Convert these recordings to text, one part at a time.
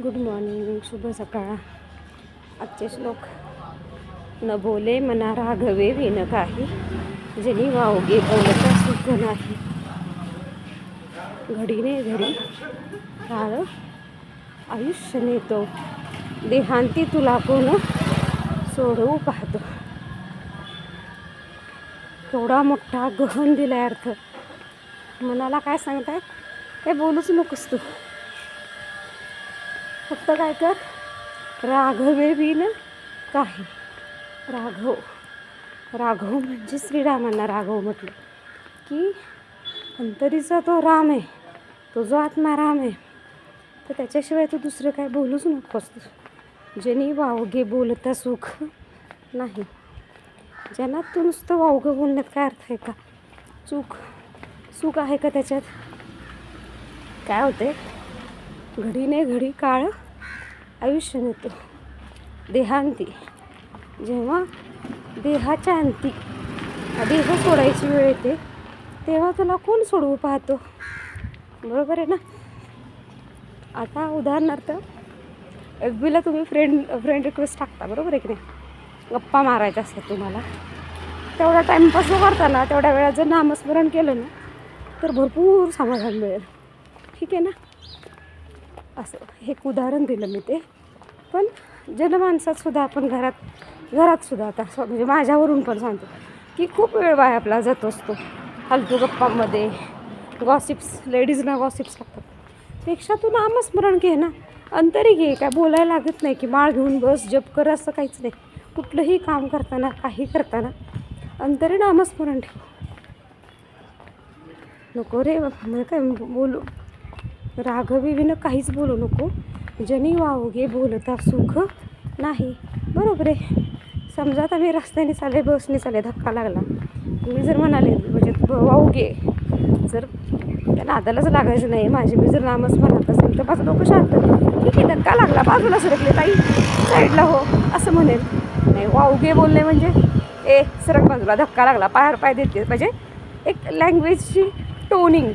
Good morning शुभ सकाळ. आजचे श्लोक. न बोले मना राघवे विन काही. जनी वावगे बोलता सुख नाही. घडीने घडी काळ आयुष्य नेतो. देहांती तुला कोण सोडवू पाहतो. केवढा मोठा गहन दिला अर्थ. मनाला काय सांगताय? काय बोलूच नकोस तू. फक्त काय कर राघवे बिन काही. राघव. राघव म्हणजे श्रीरामांना राघव म्हटलं. की अंतरीचा तो राम आहे तो जो आत्मा राम आहे. तर त्याच्याशिवाय तू दुसरं काय बोलूच नकोस ज्याने वावगे बोलता सुख नाही. ज्यांना तू नुसतं वावगं बोलण्यात काय अर्थ आहे का? चूक सुख आहे का त्याच्यात? काय होते घडीने घडी काळ आयुष्य नेतो. देहांती. जेव्हा देहाच्या अंती देह सोडायची वेळ येते तेव्हा तुला कोण सोडवू पाहतो? बरोबर आहे ना? आता उदाहरणार्थ एफ बीला तुम्ही फ्रेंड फ्रेंड रिक्वेस्ट टाकता बरोबर आहे की नाही? गप्पा मारायच्या असतात तुम्हाला. तेवढा टाईमपास जो करता ना तेवढ्या वेळात जर नामस्मरण केलं ना तर भरपूर समाधान मिळेल. ठीक आहे ना? असं एक उदाहरण दिलं मी ते. पण जनमानसात सुद्धा आपण घरात घरात सुद्धा आता म्हणजे माझ्यावरून पण सांगतो की खूप वेळ वाया आपला जात असतो. फालतू गप्पांमध्ये. गॉसिप्स लेडीजना गॉसिप्स लागतात. पेक्षा तू नामस्मरण घे ना. अंतरी घे. काय बोलायला लागत नाही की माळ घेऊन बस जप कर असं काहीच नाही. कुठलंही काम करताना काही करताना अंतरी नामस्मरण ठेव. नको रे काय बोलू? राघवी विनं काहीच बोलू नको. जनी वावगे बोलता सुख नाही. बरोबर आहे. समजा आता मी रस्त्याने चालले बसने चालले धक्का लागला. मी जर म्हणाले म्हणजे ब- वावगे जर त्या नादालाच लागायचं नाही माझी मी जर नामच म्हणत असेल तर माझं डोकं शांत. ठीक आहे धक्का लागला बाजूला सरकले ताई. साईडला हो असं म्हणेल. नाही वावगे बोलणे म्हणजे? ए सरक बाजूला धक्का लागला पायावर पाय देते. म्हणजे एक लँग्वेजची टोनिंग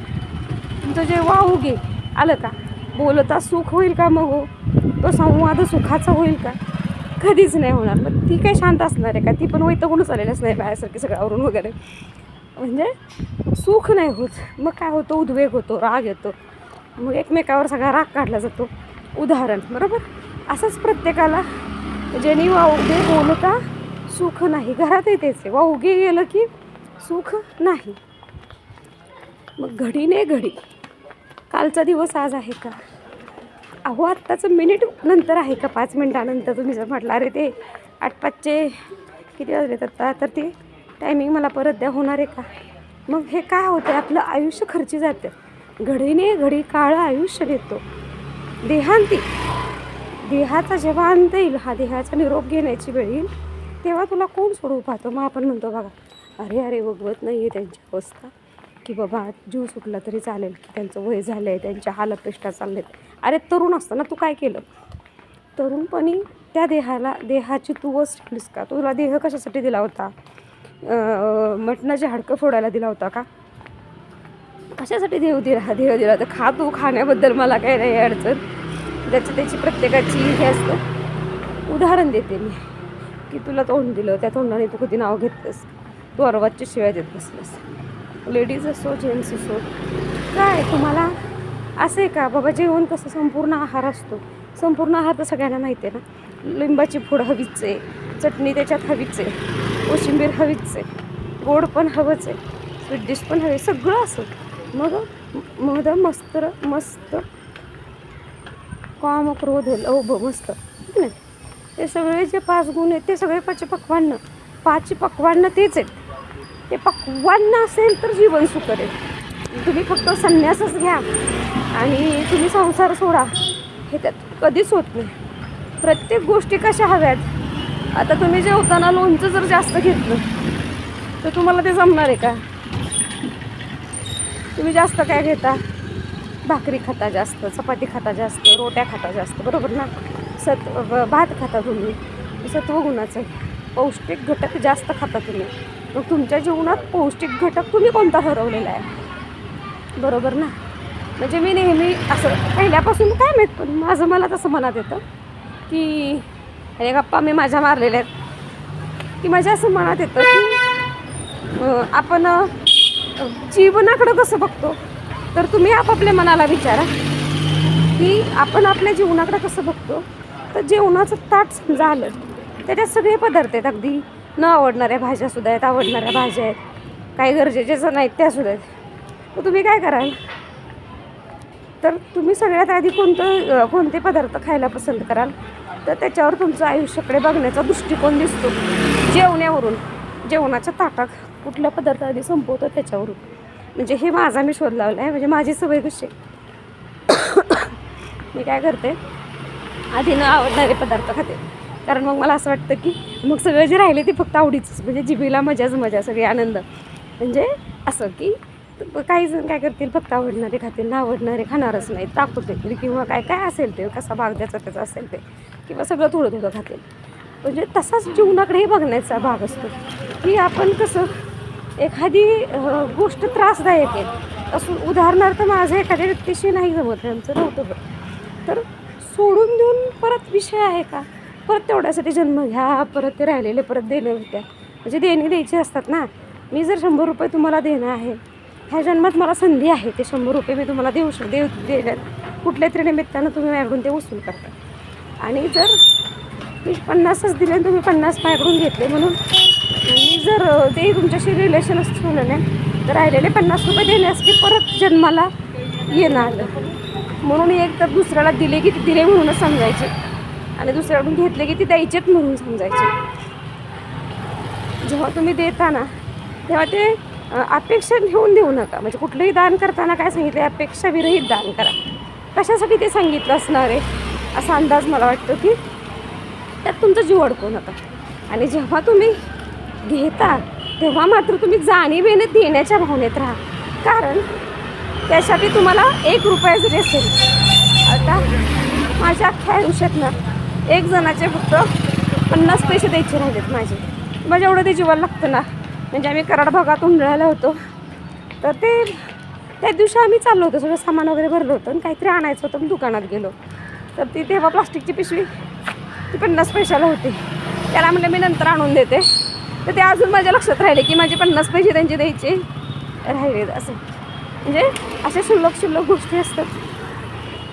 तुमचं जे वावगे आलं का? बोलता सुख होईल का मग हो? तो संवाद सुखाचा होईल का? कधीच नाही होणार. मग ती काय शांत असणार आहे का? ती पण वैतगुणच आलेलंच नाही बाहेरसारखी सगळ्यावरून वगैरे. म्हणजे सुख नाही होत. मग काय होतं? उद्वेग होतो राग येतो. मग एकमेकावर सगळा राग काढला जातो. उदाहरण बरोबर? असंच प्रत्येकाला. ज्यांनी वावगे बोलता सुख नाही. घरात तेच आहे. वावगे गेलं की सुख नाही. मग घडीने घडी. कालचा दिवस आज आहे का? अहो आत्ताचं मिनिट नंतर आहे का? पाच मिनटानंतर तुम्ही जर म्हटलं अरे ते आठ पाचचे किती वाजलेत आता? तर ते टायमिंग मला परत द्या होणार आहे का? मग हे काय होतं आपलं आयुष्य खर्ची जातं. घडीने घडी काळ आयुष्य देतो देहांती. देहाचा जेव्हा अंत येईल हा देहाचा निरोप घेण्याची वेळ येईल तेव्हा तुला कोण सोडवू पाहतो? मग आपण म्हणतो बघा अरे अरे बघवत नाही आहे त्यांची अवस्था. की बाबा जीव सुटला तरी चालेल की त्यांचं वय झालं आहे त्यांच्या हालअपेष्टा चालले अरे तरुण असताना तू काय केलं? तरुणपणी त्या देहाला देहाची तू वस ठेवलीस का? तुला देह कशासाठी दिला होता? मटणाची मटणाचे हाडकं फोडायला दिला होता का? कशासाठी देव दिला? देह दिला तर खा तू खाण्याबद्दल मला काही नाही अडचण. त्याची त्याची प्रत्येकाची हे असतं. उदाहरण देते मी की तुला तोंड दिलं त्या तोंडाने तू कधी नाव घेतलंस? तू अर्वाजची शिवाय देत बसलंस. लेडीज असो जेंट्स असो. काय तुम्हाला असं आहे का? बाबा जेवण कसं? संपूर्ण आहार असतो. संपूर्ण आहार तर सगळ्यांना माहिती आहे ना? लिंबाची फोड हवीच आहे चटणी त्याच्यात हवीच आहे कोशिंबीर हवीच आहे गोड पण हवंच आहे स्वीट डिश पण हवी सगळं असं. मग मध मस्त मस्त. काम क्रोध लोभ मस्त. नाही ते सगळे जे पाच गुण आहेत ते सगळे पाच पक्वान्न पाच पक्वान्न तेच आहेत. ते पक्वांना असेल तर जीवन सुकर आहे. तुम्ही फक्त संन्यासच घ्या आणि तुम्ही संसार सोडा. हे त्यात कधीच होत नाही. प्रत्येक गोष्टी कशा हव्यात? आता तुम्ही जेवताना लोणचं जर जास्त घेतलं तर तुम्हाला ते जमणार आहे का? तुम्ही जास्त काय घेता? भाकरी खाता जास्त चपाती खाता जास्त रोट्या खाता जास्त बरोबर ना? सत भात खाता तुम्ही. सत्वगुणाचं पौष्टिक घटक जास्त खाता तुम्ही. मग तुमच्या जीवनात पौष्टिक घटक तुम्ही कोणता हरवलेला आहे? बरोबर ना? म्हणजे मी नेहमी असं पहिल्यापासून काय माहीत पण माझं मला तसं मनात येतं की हे गप्पा मी माझ्या मारलेल्या आहेत. की माझ्या असं मनात येतं की आपण जीवनाकडं कसं बघतो? तर तुम्ही आपापल्या मनाला विचारा की आपण आपल्या जीवनाकडं कसं बघतो? तर जेवणाचं ताट झालं त्याच्यात सगळे पदार्थ आहेत अगदी. न आवडणाऱ्या भाज्या सुद्धा आहेत आवडणाऱ्या भाज्या आहेत. काही गरजेच्या नाहीत त्या सुद्धा आहेत. मग तुम्ही काय कराल? तर तुम्ही सगळ्यात आधी कोणतं कोणते पदार्थ खायला पसंत कराल? तर त्याच्यावर तुमचं आयुष्याकडे बघण्याचा दृष्टिकोन दिसतो. जेवण्यावरून जेवणाच्या ताटात कुठला पदार्थ आधी संपवतो त्याच्यावरून. म्हणजे हे माझा मी शोध लावला आहे म्हणजे माझी सवय कशी आहे. मी काय करते? आधी न आवडणारे पदार्थ खाते. कारण मग मला असं वाटतं की मग सगळं जे राहिले ते फक्त आवडीचंच म्हणजे जिभेला मजाच मजा सगळी आनंद. म्हणजे असं की काही जण काय करतील फक्त आवडणारे खातील ना आवडणारे खाणारच नाही टाकू देतील किंवा काय काय असेल ते कसा भाग द्यायचा त्याचा असेल ते किंवा सगळं थोडं थोडं खातील. म्हणजे तसाच जीवनाकडेही बघण्याचा भाग असतो की आपण कसं एखादी गोष्ट त्रासदायक आहे. असं उदाहरणार्थ माझं एखाद्या व्यक्तीशी नाही जमत आमचं नव्हतं तर सोडून देऊन परत विषय आहे का? परत तेवढ्यासाठी जन्म घ्या परत ते राहिलेले परत देणं होत्या. म्हणजे देणे द्यायचे असतात ना. मी जर शंभर रुपये तुम्हाला देणं आहे ह्या जन्मात मला संधी आहे ते शंभर रुपये मी तुम्हाला देऊ शक देऊ देण्यात. कुठल्या तरी निमित्तानं तुम्ही माझ्याकडून ते वसूल करता. आणि जर मी पन्नासच दिले तुम्ही पन्नास माझ्याकडून घेतले म्हणून मी जर ते तुमच्याशी रिलेशन ठेवलं नाही तर राहिलेले पन्नास रुपये देण्यासाठी परत जन्माला येणार आलं. म्हणून एक तर दुसऱ्याला दिले की दिले म्हणूनच समजायचे. आणि दुसऱ्याकडून घेतले की ते द्यायचेच म्हणून समजायचे. जेव्हा तुम्ही देता ना तेव्हा ते अपेक्षा घेऊन देऊ नका. म्हणजे कुठलंही दान करताना काय सांगितलं अपेक्षा विरहित दान करा. कशासाठी ते सांगितलं असणार आहे? असा अंदाज मला वाटतो की त्यात तुमचा जीव अडकू नका. आणि जेव्हा तुम्ही घेता तेव्हा मात्र तुम्ही जाणीवेने देण्याच्या भावनेत राहा. कारण त्यासाठी तुम्हाला एक रुपया जरी असेल आता माझ्या अख्ख्या आयुष्यात ना एक जणाचे फक्त पन्नास पैसे द्यायचे राहिलेत माझे. माझ्या एवढं ते जीवाला लागतं ना. म्हणजे आम्ही कराड भागातून उंडळायला होतो. तर ते त्या दिवशी आम्ही चाललो होतो सगळं सामान वगैरे भरलं होतं आणि काहीतरी आणायचं होतं मी दुकानात गेलो. तर ती तेव्हा प्लास्टिकची पिशवी ती पन्नास पैशाला होती. त्याला म्हणलं मी नंतर आणून देते. तर ते अजून माझ्या लक्षात राहिले की माझे पन्नास पैसे त्यांचे द्यायचे राहिले असं. म्हणजे अशा शुल्लक शुल्लक गोष्टी असतात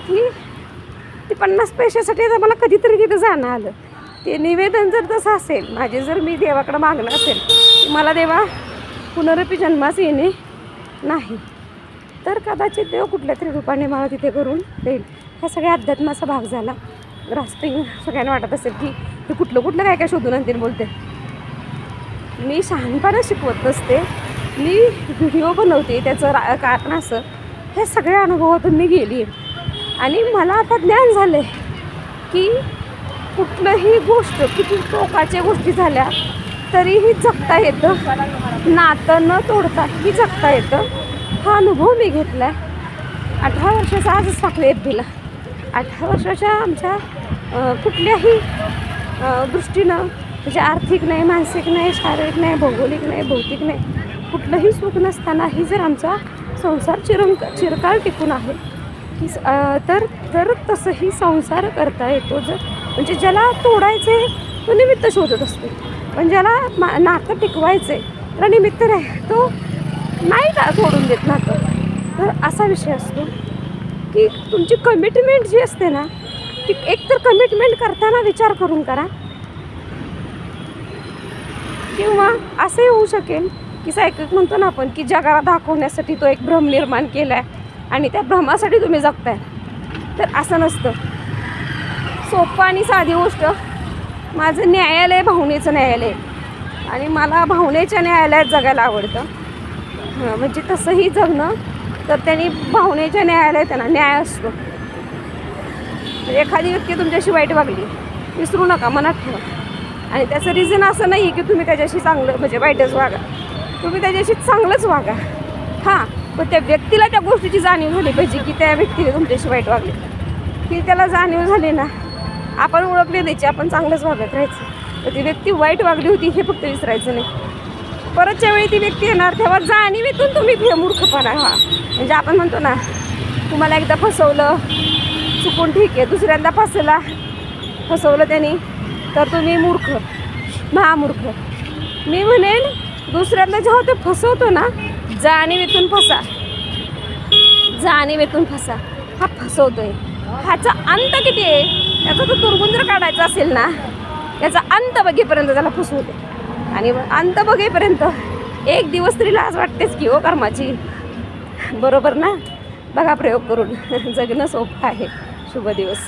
की ते पन्नास पैशासाठी जर मला कधीतरी तिथं जाणं आलं. ते निवेदन जर तसं असेल माझे जर मी देवाकडं मागणं असेल की मला देवा पुनरपी जन्मास येणे नाही. तर कदाचित देव कुठल्या तरी रूपाने मला तिथे करून देईल. ह्या सगळ्या अध्यात्माचा भाग झाला. ग्रास्पिंग सगळ्यांना वाटत असेल की हे कुठलं कुठलं काय काय शोधून आणतील बोलते. मी शहाणपणा शिकवत नसते. मी व्हिडिओ बनवते त्याचं रा कारण असं. हे सगळ्या अनुभवातून मी गेली आहे आणि मला आता ज्ञान झालं आहे की कुठलंही गोष्ट किती टोकाच्या गोष्टी झाल्या तरीही जगता येतं. नातं न तोडताही जगता येतं. हा अनुभव मी घेतला आहे अठरा वर्षाचा आजच टाकले येत दिला. अठरा वर्षाच्या आमच्या कुठल्याही दृष्टीनं म्हणजे आर्थिक नाही मानसिक नाही शारीरिक नाही भौगोलिक नाही भौतिक नाही कुठलंही सुख नसतानाही जर आमचा संसार चिरं चिरकाळ टिकून आहे की स- तर तर तसंही संसार करता येतो जर. म्हणजे ज्याला तोडायचे तो निमित्त शोधत असतो. पण ज्याला मा नातं टिकवायचे त्याला निमित्त नाही तो नाही का सोडून देत नातं? तर असा विषय असतो की तुमची कमिटमेंट जी असते ना ती एकतर कमिटमेंट करताना विचार करून करा. किंवा असंही होऊ शकेल की सायकल म्हणतो ना आपण की जगाला दाखवण्यासाठी तो एक भ्रम निर्माण केला आहे आणि त्या भ्रमासाठी तुम्ही जगताय. तर असं नसतं. सोपं आणि साधी गोष्ट माझं न्यायालय भावनेचं न्यायालय. आणि मला भावनेच्या न्यायालयात जगायला आवडतं. हां म्हणजे तसंही जगणं तर त्यांनी भावनेच्या न्यायालयात त्यांना न्याय असतो. म्हणजे एखादी व्यक्ती तुमच्याशी वाईट वागली विसरू नका मनात ठेवा. आणि त्याचं रिझन असं नाही की तुम्ही त्याच्याशी चांगलं म्हणजे वाईटच वागा. तुम्ही त्याच्याशी चांगलंच वागा. हां. पण त्या व्यक्तीला त्या गोष्टीची जाणीव झाली पाहिजे की त्या व्यक्तीने तुमच्याशी वाईट वागले. ती त्याला जाणीव झाली ना आपण ओळखले द्यायची आपण चांगलंच वागत राहायचं. तर ती व्यक्ती वाईट वागली होती हे फक्त विसरायचं नाही. परतच्या वेळी ती व्यक्ती येणार तेव्हा जाणीवेतून तुम्ही हे मूर्खपणा हा. म्हणजे आपण म्हणतो ना तुम्हाला एकदा फसवलं चुकून ठीक आहे दुसऱ्यांदा फसला फसवलं त्यांनी तर तुम्ही मूर्ख महामूर्ख. मी म्हणेन दुसऱ्यांदा जेव्हा ते फसवतो ना जाणीवेतून फसा. जाणीवेतून फसा. हा फसवतोय. ह्याचा अंत किती आहे? याचा तो दुर्गुण काढायचा असेल ना? याचा अंत बघेपर्यंत त्याला फसवते आणि अंत बघेपर्यंत एक दिवस तरी लाज वाटतेच की हो कर्माची. बरोबर ना? बघा प्रयोग करून. जगणं सोपं आहे. शुभ दिवस.